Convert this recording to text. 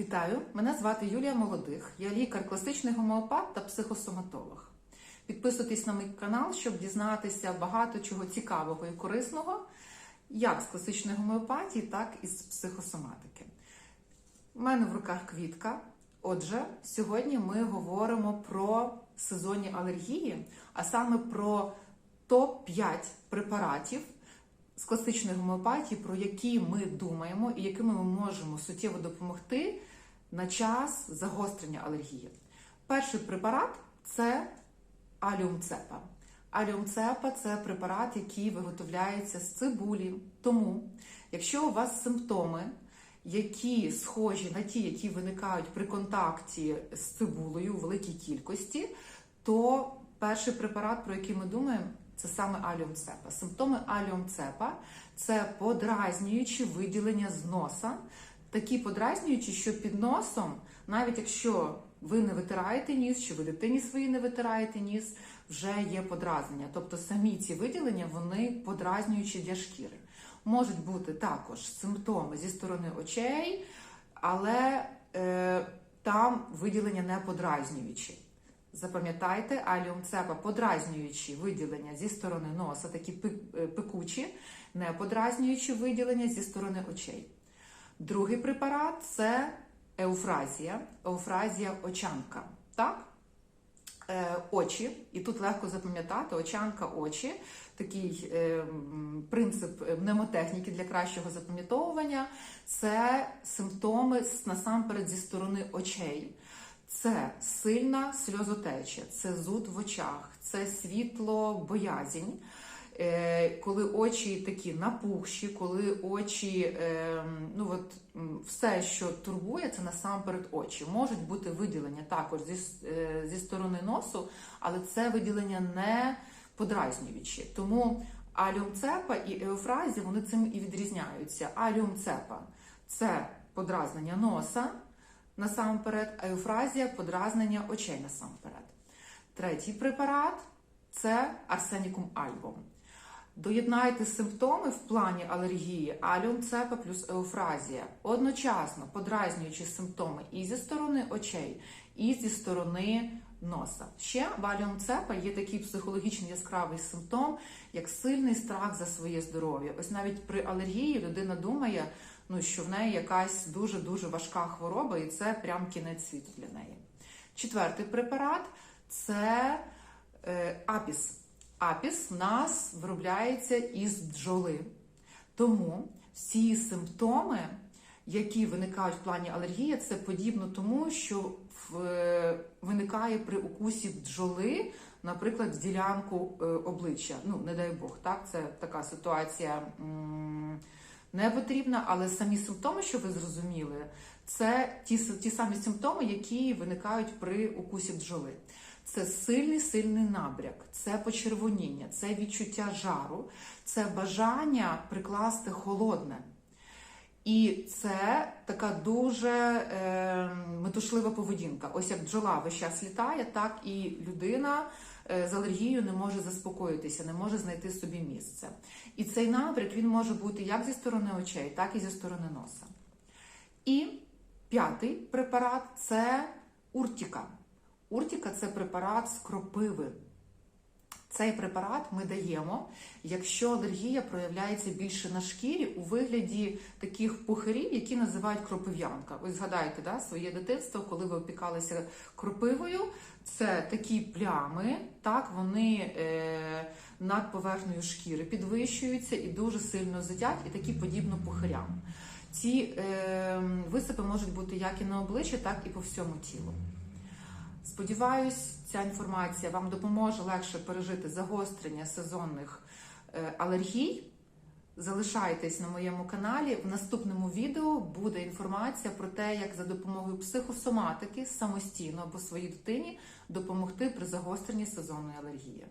Вітаю! Мене звати Юлія Молодих. Я лікар, класичний гомеопат та психосоматолог. Підписуйтесь на мій канал, щоб дізнатися багато чого цікавого і корисного, як з класичної гомеопатії, так і з психосоматики. У мене в руках квітка. Отже, сьогодні ми говоримо про сезонні алергії, а саме про топ-5 препаратів з класичної гомеопатії, про які ми думаємо і якими ми можемо суттєво допомогти на час загострення алергії. Перший препарат це аліумцепа. Аліумцепа це препарат, який виготовляється з цибулі. Тому, якщо у вас симптоми, які схожі на ті, які виникають при контакті з цибулею у великій кількості, то перший препарат, про який ми думаємо, це саме аліумцепа. Симптоми аліумцепа це подразнюючі виділення з носа, такі подразнюючі, що під носом, навіть якщо ви не витираєте ніс, чи ви дитині своїй не витираєте ніс, вже є подразнення. Тобто самі ці виділення вони подразнюючі для шкіри. Можуть бути також симптоми зі сторони очей, але е, там виділення не подразнюючі. Запам'ятайте, аліумцепа подразнюючі виділення зі сторони носа, такі пекучі, не подразнюючі виділення зі сторони очей. Другий препарат це еуфразія, еуфразія очанка. Так? Е, очі, і тут легко запам'ятати, очанка очі, такий е, принцип мнемотехніки для кращого запам'ятовування це симптоми насамперед зі сторони очей. Це сильна сльозотеча, це зуд в очах, це світло боязінь, коли очі такі напухші, коли очі, ну от все, що турбує, це насамперед очі. Можуть бути виділення також зі, зі сторони носу, але це виділення не подразнюючі. Тому аліумцепа і еофразі вони цим і відрізняються. Аліумцепа це подразнення носа насамперед, а еуфразія подразнення очей насамперед. Третій препарат це арсенікум альбом. Доєднайте симптоми в плані алергії аліумцепа плюс еуфразія, одночасно подразнюючи симптоми і зі сторони очей, і зі сторони носа. Ще в аліумцепа є такий психологічний яскравий симптом, як сильний страх за своє здоров'я. Ось навіть при алергії людина думає, ну, що в неї якась дуже-дуже важка хвороба, і це прям кінець світу для неї. Четвертий препарат це е, апіс. Апіс в нас виробляється із бджоли. Тому всі симптоми, які виникають в плані алергії, це подібно тому, що в, е, виникає при укусі бджоли, наприклад, в ділянку е, обличчя. Ну, не дай Бог, так, це така ситуація. Не потрібна, але самі симптоми, що ви зрозуміли, це ті ті самі симптоми, які виникають при укусі бджоли. Це сильний сильний набряк, це почервоніння, це відчуття жару, це бажання прикласти холодне. І це така дуже е, метушлива поведінка. Ось як бджола весь час літає, так і людина е, з алергією не може заспокоїтися, не може знайти собі місце. І цей набряк він може бути як зі сторони очей, так і зі сторони носа. І п'ятий препарат це уртіка. Уртіка це препарат з кропиви. Цей препарат ми даємо, якщо алергія проявляється більше на шкірі у вигляді таких пухирів, які називають кропив'янка. Ви згадаєте да, своє дитинство, коли ви опікалися кропивою, це такі плями, так, вони е, над поверхнею шкіри підвищуються і дуже сильно зидять, і такі подібно пухирям. Ці е, висипи можуть бути як і на обличчі, так і по всьому тілу. Сподіваюсь, ця інформація вам допоможе легше пережити загострення сезонних е, алергій. Залишайтесь на моєму каналі. В наступному відео буде інформація про те, як за допомогою психосоматики самостійно або своїй дитині допомогти при загостренні сезонної алергії.